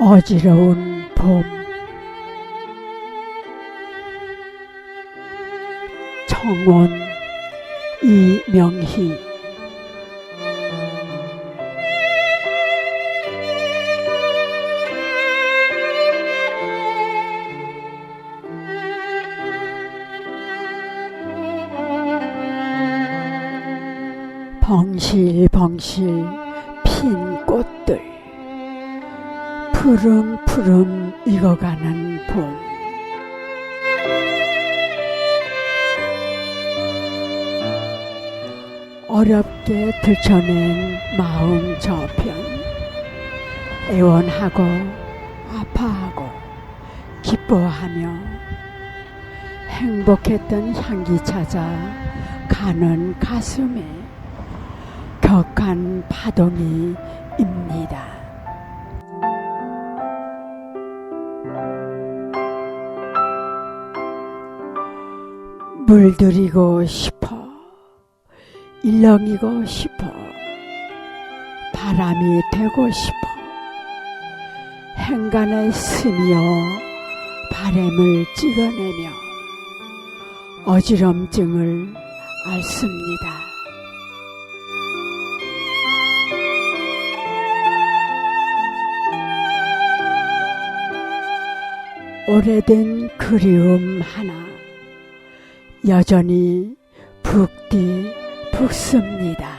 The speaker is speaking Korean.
어지러운 봄. 청원 이명희. 벙실벙실 핀 꽃들 푸름푸름 익어가는 봄 어렵게 들춰낸 마음 저편 애원하고 아파하고 기뻐하며 행복했던 향기 찾아 가는 가슴에 격한 파동이 입니다. 물들이고 싶어. 일렁이고 싶어. 바람이 되고 싶어. 행간에 스며 바램을 찍어내며 어지럼증을 앓습니다. 오래된 그리움 하나 여전히 붓디 붓습니다.